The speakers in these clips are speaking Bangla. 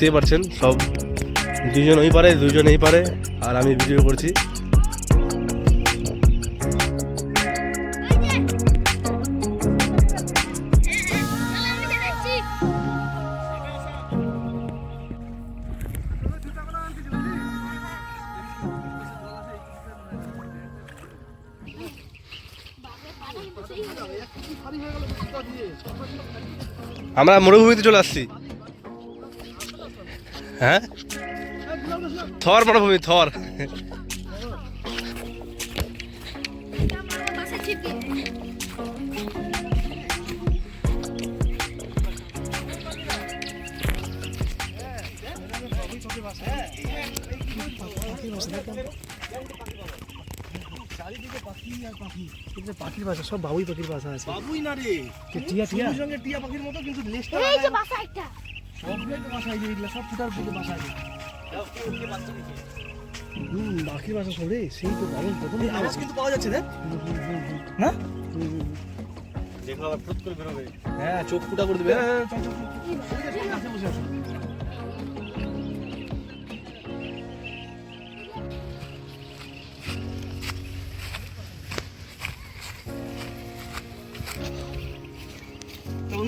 দেখতেই পাচ্ছেন, সব দুজন ওই পারে, দুজন এই পারে, আর আমি ভিডিও করছি। আমরা মরুভূমিতে চলে আসছি। হ্যাঁ? থর মরুভূমি থর। পাখির বাসা সব বাবুই পাখির বাসা আছে। বাবুই না রে। টিয়া টিয়া। রঙের টিয়া পাখির মতো কিন্তু এই যে বাসা একটা। সবগুলোই তো বাসা এই এগুলো সব ফুটার ফুটে বাসায় হুম পাখির বাসা সরে সেই তো দারুণ প্রথম আওয়াজ কিন্তু পাওয়া যাচ্ছে দেখ না দেখো আবার ফুট করে বেরোবে হ্যাঁ চোখ ফুটা করে দেবে হ্যাঁ তো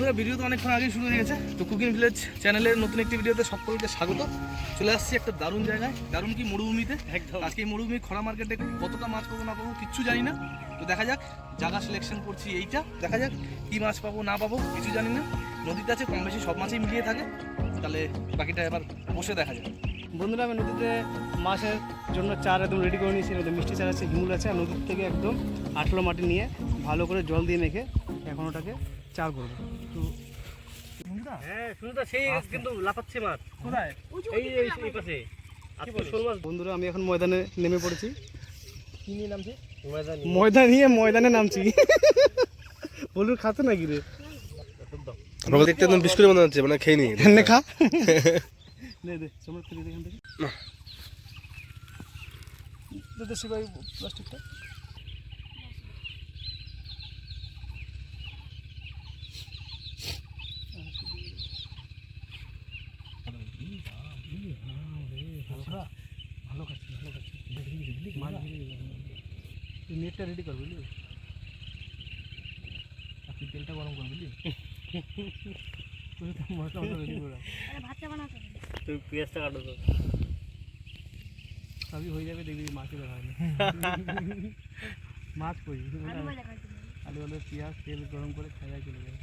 বন্ধুরা ভিডিও তো অনেকক্ষণ আগেই শুরু হয়ে গেছে। তো কুকিং ভিলেজ চ্যানেলের নতুন একটি ভিডিওতে সকলকে স্বাগত। চলে আসছি একটা দারুণ জায়গায়। দারুণ কি? মরুভূমিতে। একদম। আজকে এই মরুভূমি খরা মার্কেটে কতটা মাছ পাবো না পাবো কিচ্ছু জানি না। তো দেখা যাক জায়গা সিলেকশন করছি এইটা। দেখা যাক কি মাছ পাবো না পাবো কিছু জানি না। নদীতে আছে কম বেশি সব মাছই মিলিয়ে থাকে। তাহলে বাকিটা এবার বসে দেখা যাক। বন্ধুরা আমি নদীতে মাছের জন্য চার একদম রেডি করে নিয়েছি। নদীতে মিষ্টি চার আছে হিমুল আছে আর নদীর থেকে একদম আঠলো মাটি নিয়ে ভালো করে জল দিয়ে মেখে এখন ওটাকে চার করব। হ্যাঁ তো সেই কিন্তু লাফাচ্ছে মাছ। কোথায়? এই এই এই পাশে। আজকে শোল মাছ বন্ধুরা আমি এখন ময়দানে নেমে পড়েছি। কি নিয়ে নামছে? ময়দান। নিয়ে ময়দানে নামছি। বলুন খাতে নাকি রে? আমাকে দেখতে একদম বিস্কুটের মনে হচ্ছে মানে খেয়ে নি। নে খা। নে দে এখান থেকে। শিবাই প্লাস্টিকটা ভালো খাচ্ছি ভালো খাচ্ছি মাছ ধরে গেছে। নেটটা রেডি কর বুঝলি? আপনি তেলটা গরম কর বুঝলি? মশলা মশলা রেডি করে। ভাতটা বানাতে তুই পেঁয়াজটা কাটো তো। সবই হয়ে যাবে দেখবি মাছই দেখা হবে। না মাছ কই? আলু আলু আলু পেঁয়াজ তেল গরম করে খাওয়া চলে যাবে।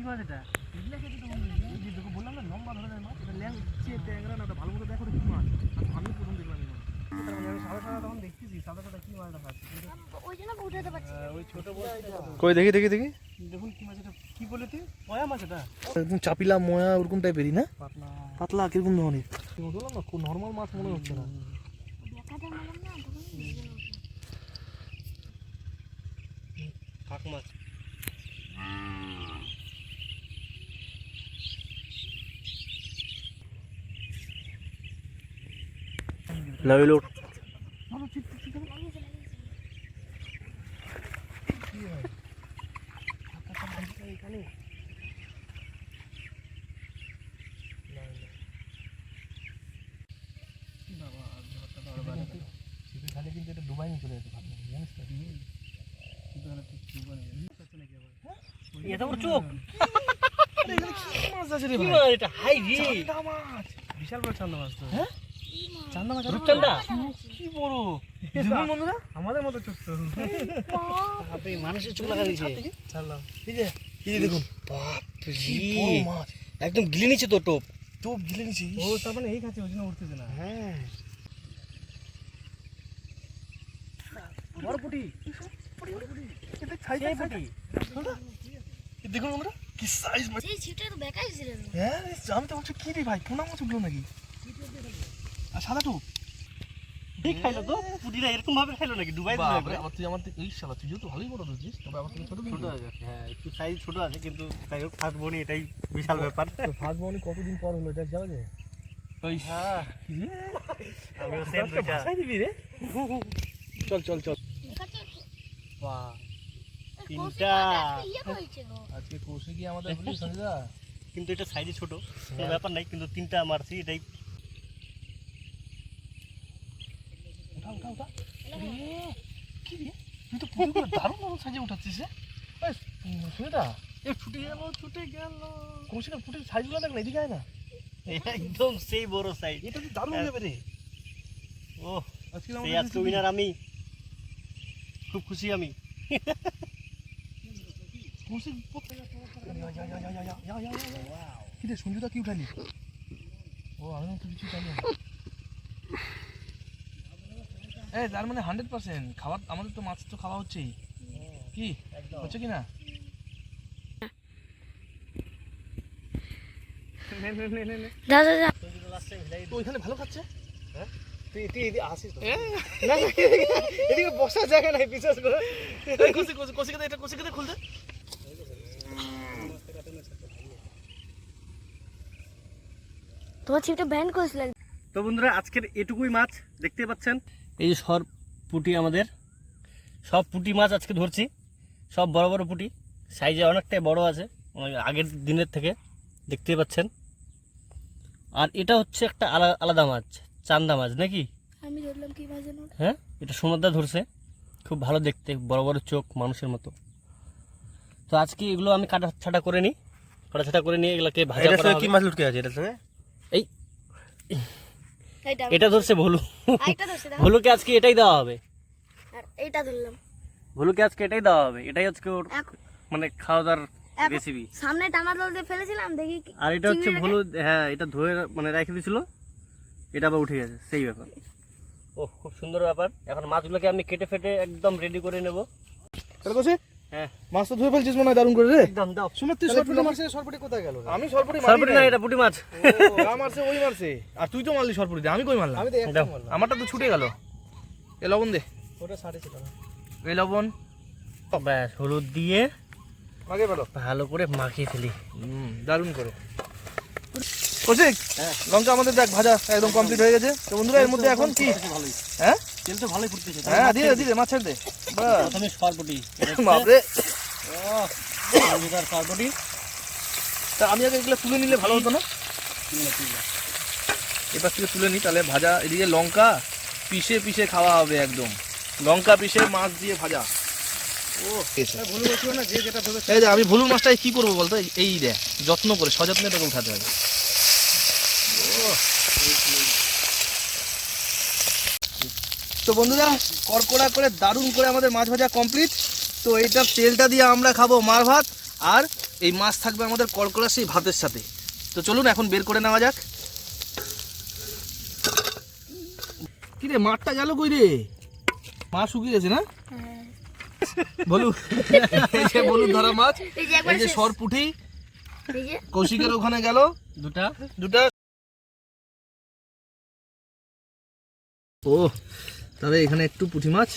কি মাছ এটা? যে তোকে বললাম না লম্বা ধরনের মাছ এটা ল্যাংচে ট্যাংরা না ভালো মতো দেখো ওটা কি মাছ আমি প্রথম দেখলাম এই মাছ মানে কই দেখি দেখি দেখি। দেখুন কি মাছ এটা কি বলে তুই পয়া মাছ এটা একদম চাপিলা ময়া ওরকম টাইপেরই না? পাতলা পাতলা কীরকম ধরনের? বললাম না খুব নর্মাল মাছ মনে হচ্ছে না। কাক মাছ লাগিয়েছে। খালি কিন্তু এটা ডুবাই নিয়ে চলে যেতে পারবে জানিস তো এটা ওর চোখ মাছ আছে? রে ভাই এটা হাই রে। মাছ। বিশাল বড় চান্দা মাছ তো। হ্যাঁ? চান্দা কি বড়? দেখুন বন্ধুরা? আমাদের মতো ছোট্ট আপনি মানুষের চোখ লাগা দিয়েছে ছাড়লাম এই যে এই যে দেখুন। বাপ কি মাছ। একদম গিলে নিচ্ছে তো টোপ। টোপ গিলে নিছি ও তার মানে এই খাচ্ছে ওই জন্য উঠতেছে না। হ্যাঁ। বড় পুটি দেখুন আমরা কি সাইজ হ্যাঁ আমি তো বলছি কি রে ভাই পোনা মাছ উঠল নাকি? আর সাদা টোপ ঠিক খাইলো তো পুটিটা এরকম ভাবে খাইলো নাকি? ডুবাই দিল বাপরে, আবার তুই আমার থেকে এই শালা তুই যেহেতু ভালোই বড় ধরছিস তবে আমার থেকে ছোট ছোট আছে হ্যাঁ একটু সাইজ ছোট আছে কিন্তু যাই হোক ফার্স্ট বনি এটাই বিশাল ব্যাপার। ফার্স্ট বনি কতদিন পর হলো এটা যায়? ওই হ্যাঁ। আমিও সেম দুইটা দিবি রে। চল চল চল। বাহ তিনটা। আজকে ইয়ে কি আমাদের বলি সঞ্জয় কিন্তু এটা সাইজে ছোট কোনো ব্যাপার নাই কিন্তু তিনটা মারছি এটাই উঠা উঠা কি রে? তুই তো পুরো দারুণ দারুণ সাজিয়ে উঠাচ্ছিস রে ওই, এ ছুটে গেল ছুটে গেল। কৌশিকের ফুটের সাইজগুলো দেখ না এদিকে না। একদম সেই বড় সাইজ এটা তো দারুণ রে। ও আজকে আজকে উইনার আমি। খুব খুশি আমি। কৌশিক কি রে সঞ্জুদা কি উঠালি? ও আমি তো কিছু জানি এই তার মানে হান্ড্রেড পার্সেন্ট খাবার আমাদের তো মাছ তো খাওয়া হচ্ছেই। কি? হচ্ছে কি না যা যা যা তো ওইখানে ভালো খাচ্ছে? তুই তুই এদিকে আসিস তো। না বসার জায়গা নাই বিশ্বাস করে। এটা খুলতে তোমার ছিপটা ব্যান করেছিলেন। তো বন্ধুরা আজকের এটুকুই মাছ দেখতে পাচ্ছেন। এই যে সর পুটি আমাদের। সব পুটি মাছ আজকে ধরছি। সব বড় বড় পুটি। সাইজে অনেকটাই বড় আছে। আগের দিনের থেকে দেখতেই পাচ্ছেন। আর এটা হচ্ছে একটা আলাদা আলাদা মাছ। চান্দা মাছ নাকি? আমি ধরলাম কি মাছ হ্যাঁ? এটা সমুদ্র ধরছে। খুব ভালো দেখতে বড় বড় চোখ মানুষের মতো। তো আজকে এগুলো আমি কাটা ছাটা করে নিই। কাটা ছাটা করে নিয়ে এগুলোকে ভাজা করা কি মাছ লুটকে আছে? এটার সঙ্গে? এই এটা ধরছে ভলু। ভলুকে আজকে এটাই দেওয়া হবে। আর এইটা ধরলাম। ভলুকে আজকে এটাই দেওয়া হবে। এটাই আজকে ওর মানে খাওয়া দাওয়ার এখন- রেসিপি সামনে টানা দিয়ে ফেলেছিলাম দেখি আর এটা হচ্ছে ভলু হ্যাঁ এটা ধুয়ে মানে রেখে দিয়েছিল। এটা আবার উঠে গেছে সেই ব্যাপার। ও খুব সুন্দর ব্যাপার। এখন মাছগুলোকে আমি কেটে ফেটে একদম রেডি করে নেব। মাছ তো ধুয়ে ফেলছিস মনে হয় দারুণ করে রে। একদম দাও। সুমিত তুই সরপুটি মারছে সরপুটি কোথায় গেল? আমি সরপুটি সরপুটি না এটা পুটি মাছ। যা মারছে ওই মারছে। আর তুই তো মারলি সরপুটি আমি কই মারলাম? আমি দাও। আমারটা তো ছুটে গেল। এ লবণ দে। ওটা সাড়ে ছিল এই লবণ। ব্যাস হলুদ দিয়ে আগে ভালো ভালো করে মাখিয়ে ফেলি। হুম দারুণ করে। কৌশিক লঙ্কা আমাদের দেখ ভাজা একদম কমপ্লিট হয়ে গেছে। তো বন্ধুরা এর মধ্যে এখন কি? ভালোই। হ্যাঁ? তেল তো ভালোই ফুটতেছে হ্যাঁ দিয়ে দে, মাছ ছেড়ে দে। প্রথমে সরপুটি বাপরে। সরপুটি তা আমি আগে এগুলো তুলে নিলে ভালো হতো না? এবার থেকে তুলে নিই তাহলে ভাজা এদিকে লঙ্কা পিষে পিষে খাওয়া হবে একদম। লঙ্কা পিষে মাছ দিয়ে ভাজা। আমি ভুলুর মাছটাই কি করব বলতো? এই- দেখ যত্ন করে সযত্নে এটাকে উঠাতে হবে। তো বন্ধুরা কড়কড়া করে দারুণ করে আমাদের মাছ ভাজা কমপ্লিট তো এইটার তেলটা দিয়ে আমরা খাব মার ভাত আর এই মাছ থাকবে আমাদের কড়কড়া সেই ভাতের সাথে। তো চলুন এখন বের করে নেওয়া যাক। কি রে মাঠটা গেল কই রে? মাছ শুকিয়ে গেছে না? হ্যাঁ। বলু এই যে বলু ধরা মাছ এই যে সর কৌশিকের ওখানে গেল। দুটা। দুটা। ও তবে এখানে একটু পুঁটি মাছ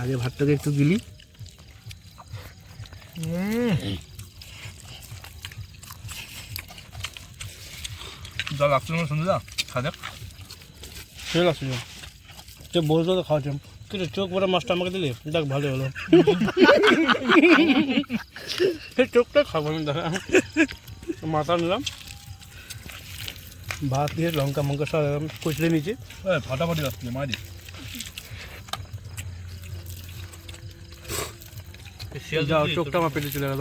আগে ভাতটাকে একটু গিলি। যা লাগছিল না শুনতে যা খাদা ঠিক আছে তো বলতো তো খাওয়াচ্ছেন কিন্তু চোখ বড় মাছটা আমাকে দিলে দেখ ভালো হলো। সেই চোখটা খাব আমি দেখা মাথা নিলাম। ভাত দিয়ে লঙ্কা মঙ্কা সব কুচলে নিয়েছি। ফাটাফাটি লাগছিল মারি। যাও চোখটা আমার পেটে চলে গেল।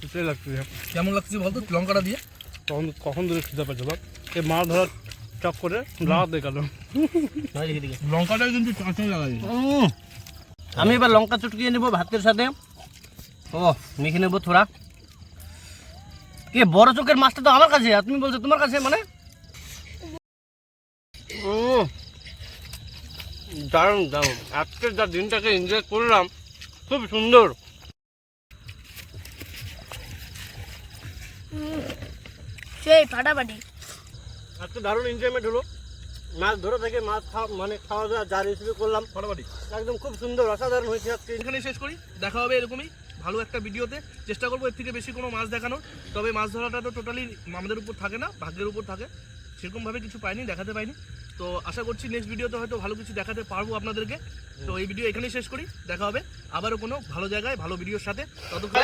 সেটাই লাগছে কেমন লাগছে বলতো? লঙ্কাটা দিয়ে। তখন কখন ধরে খিদে মাছ ধরার চপ করে লঙ্কাটা কিন্তু লাগাই আমি এবার লঙ্কা চটকিয়ে নেব ভাতের সাথে। ও মেখে নেব থোড়া। কে বড় চোখের মাছটা তো আমার কাছে। আর তুমি বলছো তোমার কাছে মানে? দারুণ দারুণ। আজকের যা দিনটাকে এনজয় করলাম খুব সুন্দর। সেই ফাটাফাটি। আজকে দারুণ এনজয়মেন্ট হলো। মাছ ধরে থেকে মাছ খাওয়া মানে খাওয়া দাওয়া যা রেসিপি করলাম ফাটাফাটি। একদম খুব সুন্দর অসাধারণ হয়েছে আজকে। এখানে শেষ করি। দেখা হবে এরকমই ভালো একটা ভিডিওতে। চেষ্টা করব এর থেকে বেশি কোনো মাছ দেখানোর। তবে মাছ ধরাটা তো টোটালি আমাদের উপর থাকে না ভাগ্যের উপর থাকে। সেরকমভাবে কিছু পাইনি দেখাতে পাইনি। তো আশা করছি নেক্সট ভিডিওতে হয়তো ভালো কিছু দেখাতে পারব আপনাদেরকে। তো এই ভিডিও এখানেই শেষ করি। দেখা হবে আবারও কোনো ভালো জায়গায়, ভালো ভিডিওর সাথে। ততক্ষণ